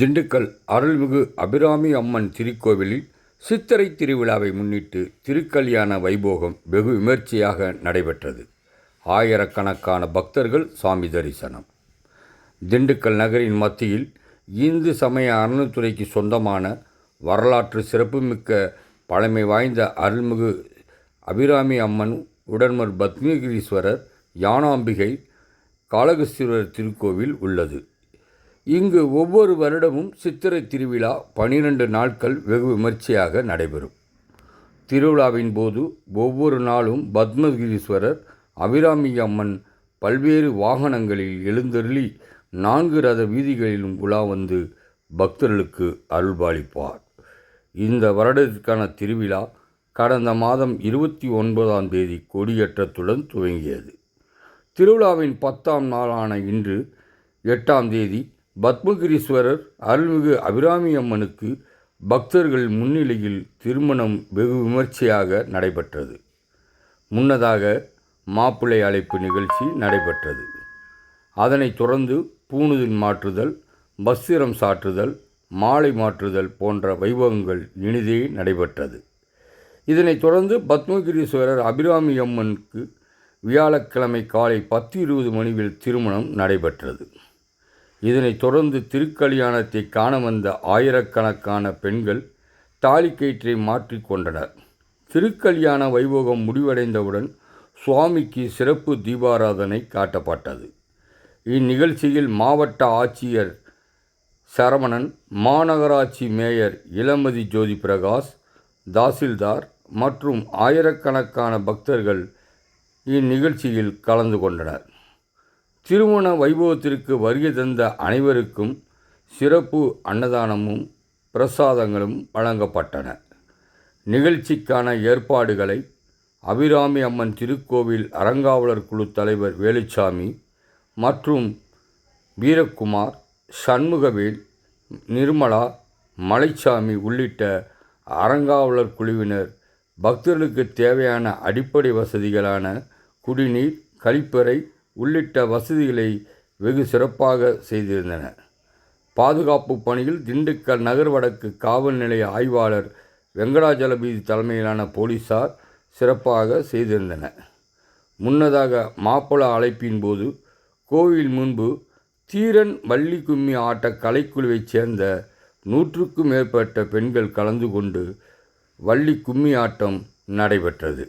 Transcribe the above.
திண்டுக்கல் அருள்மிகு அபிராமி அம்மன் திருக்கோவிலில் சித்திரை திருவிழாவை முன்னிட்டு திருக்கல்யாண வைபோகம் வெகு விமர்சையாக நடைபெற்றது. ஆயிரக்கணக்கான பக்தர்கள் சுவாமி தரிசனம். திண்டுக்கல் நகரின் மத்தியில் இந்து சமய அறநிலைத்துறைக்கு சொந்தமான வரலாற்று சிறப்புமிக்க பழமை வாய்ந்த அருள்மிகு அபிராமி அம்மன் உடன்மர் பத்மகிரீஸ்வரர் யானாம்பிகை காளகஸ்தீஸ்வரர் திருக்கோவில் உள்ளது. இங்கு ஒவ்வொரு வருடமும் சித்திரை திருவிழா பனிரெண்டு நாட்கள் வெகு விமர்சையாக நடைபெறும். திருவிழாவின் போது ஒவ்வொரு நாளும் பத்மகிரீஸ்வரர் அபிராமி அம்மன் பல்வேறு வாகனங்களில் எழுந்தருளி நான்கு ரத வீதிகளிலும் உலா வந்து பக்தர்களுக்கு அருள்பாலிப்பார். இந்த வருடத்திற்கான திருவிழா கடந்த மாதம் இருபத்தி ஒன்பதாம் தேதி கொடியேற்றத்துடன் துவங்கியது. திருவிழாவின் பத்தாம் நாளான இன்று எட்டாம் தேதி பத்மகிரீஸ்வரர் அருள்மிகு அபிராமி அம்மனுக்கு பக்தர்கள் முன்னிலையில் திருமணம் வெகு விமர்சையாக நடைபெற்றது. முன்னதாக மாப்பிள்ளை அழைப்பு நிகழ்ச்சி நடைபெற்றது. அதனைத் தொடர்ந்து பூணுதின் மாற்றுதல் பஸ்திரம் சாற்றுதல் மாலை மாற்றுதல் போன்ற வைபவங்கள் இனிதே நடைபெற்றது. இதனைத் தொடர்ந்து பத்மகிரீஸ்வரர் அபிராமி அம்மனுக்கு வியாழக்கிழமை காலை பத்து இருபது மணியில் திருமணம் நடைபெற்றது. இதனைத் தொடர்ந்து திருக்கல்யாணத்தை காண வந்த ஆயிரக்கணக்கான பெண்கள் தாலிக்கயிற்றை மாற்றிக்கொண்டனர் திருக்கல்யாண வைபோகம் முடிவடைந்தவுடன் சுவாமிக்கு சிறப்பு தீபாராதனை காட்டப்பட்டது. இந்நிகழ்ச்சியில் மாவட்ட ஆட்சியர் சரவணன் மாநகராட்சி மேயர் இளமதி ஜோதி பிரகாஷ் தாசில்தார் மற்றும் ஆயிரக்கணக்கான பக்தர்கள் இந்நிகழ்ச்சியில் கலந்து கொண்டனர். திருமண வைபவத்திற்கு வருகை தந்த அனைவருக்கும் சிறப்பு அன்னதானமும் பிரசாதங்களும் வழங்கப்பட்டன. நிகழ்ச்சிக்கான ஏற்பாடுகளை அபிராமி அம்மன் திருக்கோவில் அறங்காவலர் குழு தலைவர் வேலுச்சாமி மற்றும் வீரக்குமார் சண்முகவேல் நிர்மலா மலைச்சாமி உள்ளிட்ட அறங்காவலர் குழுவினர் பக்தர்களுக்கு தேவையான அடிப்படை வசதிகளான குடிநீர் கழிப்பறை உள்ளிட்ட வசதிகளை வெகு சிறப்பாக செய்திருந்தன. பாதுகாப்பு பணியில் திண்டுக்கல் நகர் வடக்கு காவல் நிலைய ஆய்வாளர் வெங்கடாஜலபதி தலைமையிலான போலீசார் சிறப்பாக செய்திருந்தன. முன்னதாக மாப்பிள அழைப்பின் போது கோவில் முன்பு தீரன் வள்ளி கும்மி ஆட்ட கலைக்குழுவைச் சேர்ந்த நூற்றுக்கும் மேற்பட்ட பெண்கள் கலந்து கொண்டு வள்ளி கும்மி ஆட்டம் நடைபெற்றது.